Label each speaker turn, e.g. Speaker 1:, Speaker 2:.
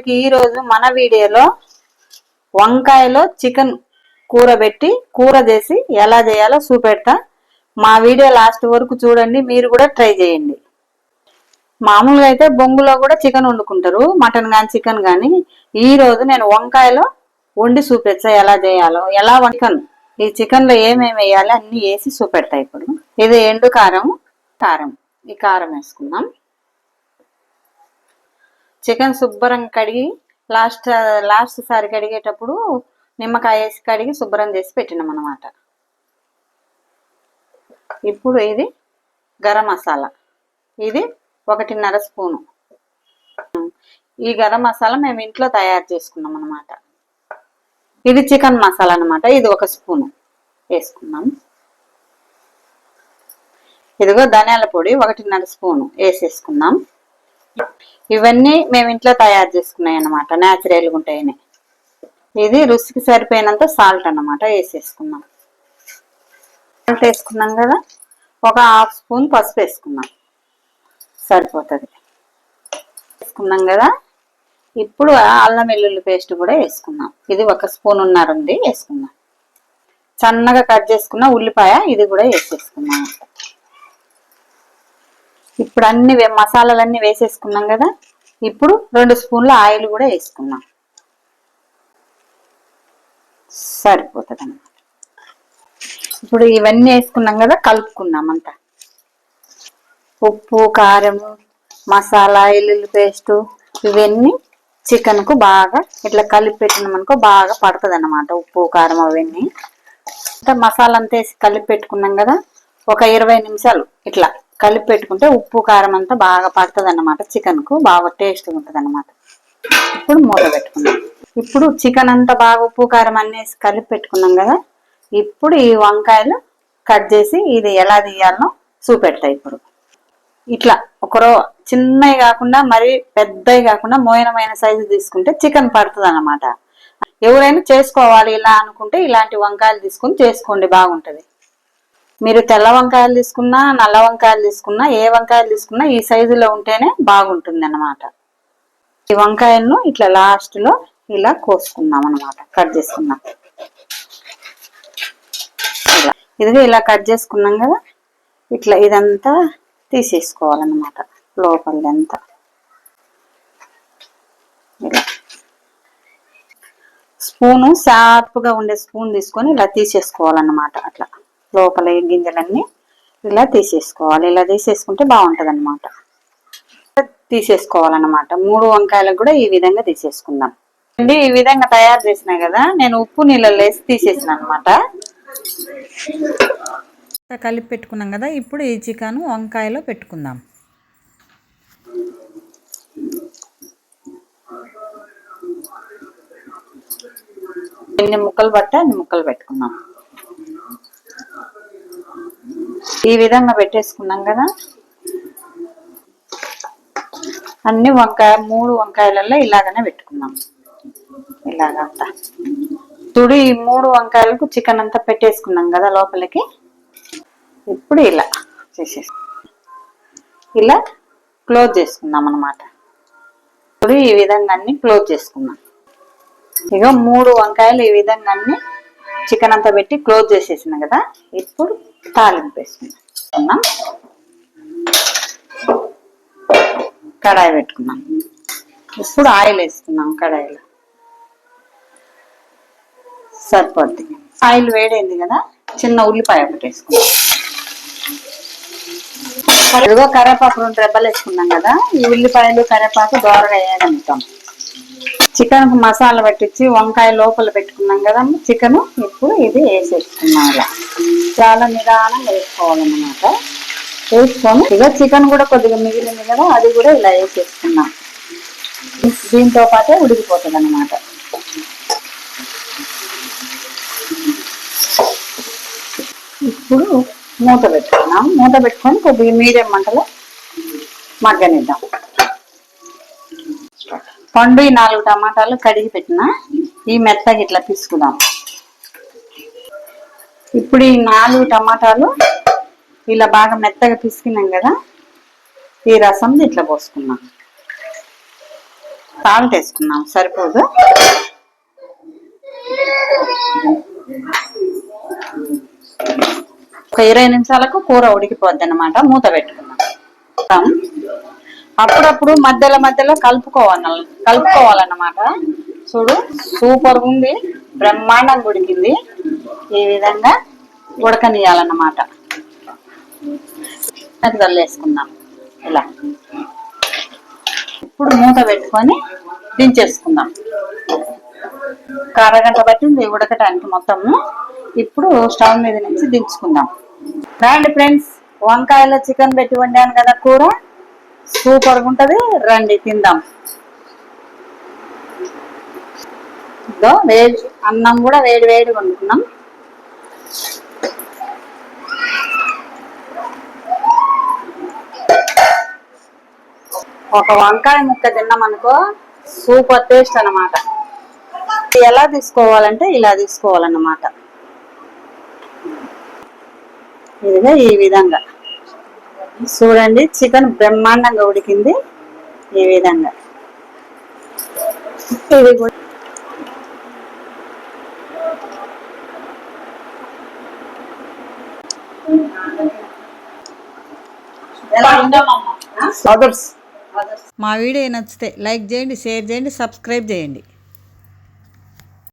Speaker 1: అందరికి ఈ రోజు మన వీడియోలో వంకాయలో చికెన్ కూర పెట్టి కూర చేసి ఎలా చేయాలో చూపెడతా. మా వీడియో లాస్ట్ వరకు చూడండి మీరు కూడా ట్రై చేయండి. మామూలుగా అయితే బొంగులో కూడా చికెన్ వండుకుంటారు మటన్ కానీ చికెన్ కానీ ఈ రోజు నేను వంకాయలో వండి చూపెచ్చా ఎలా చేయాలో ఎలా చికెన్ ఈ చికెన్లో ఏమేమి వేయాలి అన్ని వేసి చూపెడతా ఇప్పుడు. ఇది ఎండు కారం కారం. ఈ కారం వేసుకుందాం. చికెన్ శుభ్రంగా కడిగి లాస్ట్ లాస్ట్ సారి కడిగేటప్పుడు నిమ్మకాయ వేసి కడిగి శుభ్రం చేసి పెట్టినాం అనమాట ఇప్పుడు ఇది గరం మసాలా. ఇది ఒకటిన్నర స్పూను. ఈ గరం మసాలా మేము ఇంట్లో తయారు చేసుకున్నాం అనమాట ఇది చికెన్ మసాలా అనమాట ఇది ఒక స్పూను వేసుకున్నాం. ఇదిగో ధనియాల పొడి ఒకటిన్నర స్పూను వేసేసుకున్నాం. ఇవన్నీ మేము ఇంట్లో తయారు చేసుకున్నాయి అనమాట న్యాచురల్గా ఉంటాయని. ఇది రుచికి సరిపోయినంత సాల్ట్ అన్నమాట వేసేసుకున్నాం. సాల్ట్ వేసుకున్నాం కదా ఒక హాఫ్ స్పూన్ పసుపు వేసుకున్నాం. సరిపోతుంది. వేసుకున్నాం కదా ఇప్పుడు అల్లం వెల్లుల్లి పేస్ట్ కూడా వేసుకున్నాం. ఇది ఒక స్పూన్ ఉంది వేసుకున్నాం. సన్నగా కట్ చేసుకున్న ఉల్లిపాయ ఇది కూడా వేసేసుకున్నాం. ఇప్పుడు అన్ని వే- మసాలాలన్నీ వేసేసుకున్నాం కదా. ఇప్పుడు రెండు స్పూన్ల ఆయిల్ కూడా వేసుకున్నాం. సరిపోతుంది అన్నమాట ఇప్పుడు ఇవన్నీ వేసుకున్నాం కదా కలుపుకున్నాం అంతా. ఉప్పు కారం మసాలా ఎల్లుల్లి పేస్టు ఇవన్నీ చికెన్కు బాగా ఇట్లా కలిపి పెట్టినామనుకో బాగా పడుతుంది అన్నమాట ఉప్పు కారం అవన్నీ. అంటే మసాలా అంతా వేసి కలిపి పెట్టుకున్నాం కదా ఒక ఇరవై నిమిషాలు ఇట్లా కలిపి పెట్టుకుంటే ఉప్పు కారం అంతా బాగా పడుతుంది అన్నమాట చికెన్కు బాగా టేస్ట్ ఉంటుంది అనమాట ఇప్పుడు మూత పెట్టుకున్నాం ఇప్పుడు చికెన్ అంతా బాగా ఉప్పు కారం అనేసి కలిపి పెట్టుకున్నాం కదా. ఇప్పుడు ఈ వంకాయలు కట్ చేసి ఇది ఎలా తీయాలనో చూపెడతాయి ఇప్పుడు. ఇట్లా ఒకరో చిన్నవి కాకుండా మరి పెద్దవి కాకుండా మోయనమైన సైజు తీసుకుంటే చికెన్ పడుతుంది అనమాట ఎవరైనా చేసుకోవాలి ఇలా అనుకుంటే ఇలాంటి వంకాయలు తీసుకుని చేసుకోండి బాగుంటది. మీరు తెల్ల వంకాయలు తీసుకున్నా నల్ల వంకాయలు తీసుకున్నా ఏ వంకాయలు తీసుకున్నా ఈ సైజులో ఉంటేనే బాగుంటుంది అన్నమాట ఈ వంకాయలను ఇట్లా లాస్ట్లో ఇలా కోసుకుందాం అన్నమాట కట్ చేసుకున్నాం ఇలా. ఇదిగో ఇలా కట్ చేసుకున్నాం కదా ఇట్లా ఇదంతా తీసేసుకోవాలన్నమాట లోపలిదంతా. ఇలా. స్పూను షార్ప్గా ఉండే స్పూన్ తీసుకొని ఇలా తీసేసుకోవాలన్నమాట అట్లా. లోపల గింజలన్నీ ఇలా తీసేసుకోవాలి. ఇలా తీసేసుకుంటే బాగుంటది అనమాట తీసేసుకోవాలన్నమాట. మూడు వంకాయలకు కూడా ఈ విధంగా తీసేసుకుందాం. అండి ఈ విధంగా తయారు చేసిన కదా నేను ఉప్పు నీళ్ళలో వేసి తీసేసిన అనమాట కలిపి పెట్టుకున్నాం కదా ఇప్పుడు ఈ చికెన్ వంకాయలో పెట్టుకుందాం. ఎన్ని ముక్కలు పట్టే అన్ని ముక్కలు పెట్టుకున్నాం. ఈ విధంగా పెట్టేసుకున్నాం కదా. అన్ని వంకాయ మూడు వంకాయలలో ఇలాగనే పెట్టుకున్నాం. ఇలాగంతా చూడు ఈ మూడు వంకాయలకు చికెన్ అంతా పెట్టేసుకున్నాం కదా లోపలికి. ఇప్పుడు ఇలా చేసేసి ఇలా క్లోజ్ చేసుకుందాం అనమాట ఇప్పుడు ఈ విధంగా అన్ని క్లోజ్ చేసుకున్నాం. ఇక మూడు వంకాయలు ఈ విధంగా అన్ని చికెన్ అంతా పెట్టి క్లోజ్ చేసేసినాం కదా. ఇప్పుడు తాలింపు వేసుకున్నాం కడాయి పెట్టుకున్నాం ఇప్పుడు ఆయిల్ వేసుకున్నాం కడాయిలో. సరిపోద్ది. ఆయిల్ వేడైంది కదా చిన్న ఉల్లిపాయ ఒకటి వేసుకున్నాం ఇదిగో కరేపాకు రెండు రెబ్బలు వేసుకున్నాం కదా ఈ ఉల్లిపాయలు కరేపాకు దోరగా వేయగలుగుతాం. చికెన్ మసాలా పట్టించి వంకాయ లోపల పెట్టుకున్నాం కదా చికెన్ ఇప్పుడు ఇది వేసేసుకున్నాం ఇలా చాలా నిదానంగా వేసుకోవాలన్నమాట. వేసుకొని ఇక చికెన్ కూడా కొద్దిగా మిగిలింది కదా అది కూడా ఇలా వేసేసుకున్నాం. దీంతో పాటే ఉడికిపోతుంది అనమాట ఇప్పుడు మూత పెట్టుకున్నాం. మూత పెట్టుకొని కొద్దిగా మీడియం మంటలో మగ్గనిద్దాం. పండు ఈ నాలుగు టమాటాలు కడిగి పెట్టిన. ఈ మెత్తగా ఇట్లా తీసుకుందాం. ఇప్పుడు ఈ నాలుగు టమాటాలు ఇలా బాగా మెత్తగా పిసికినాం కదా ఈ రసం ఇట్లా పోసుకున్నాం సాల్ట్ వేసుకున్నాం సరిపోదు? ఒక ఇరవై నిమిషాలకు కూర ఉడికిపోద్ది అనమాట మూత పెట్టుకున్నాం అప్పుడప్పుడు మధ్యలో మధ్యలో కలుపుకోవాలి కలుపుకోవాలన్నమాట. చూడు సూపర్ ఉంది. బ్రహ్మాండంగా ఉడికింది. ఈ విధంగా ఉడకనియాలన్నమాట అది వేసుకుందాం. ఇలా. ఇప్పుడు మూత పెట్టుకొని దించేసుకుందాం. అరగంట పట్టింది ఉడకటానికి మొత్తము. ఇప్పుడు స్టవ్ మీద నుంచి దించుకుందాం. రండి ఫ్రెండ్స్ వంకాయలో చికెన్ పెట్టి వండాను కదా కూర? సూపర్గా ఉంటుంది. రండి తిందాం. ఇదో వేడి అన్నం కూడా వేడి వేడి వండుకున్నాం. ఒక వంకాయ ముక్క తిన్నాం అనుకో సూపర్ టేస్ట్ అన్నమాట. ఎలా తీసుకోవాలంటే ఇలా తీసుకోవాలన్నమాట. ఇదిగా ఈ విధంగా. చూడండి చికెన్ బ్రహ్మాండంగా ఉడికింది. ఈ విధంగా. ఇది కూడా మా వీడియో నచ్చితే లైక్ చేయండి షేర్ చేయండి సబ్స్క్రైబ్ చేయండి.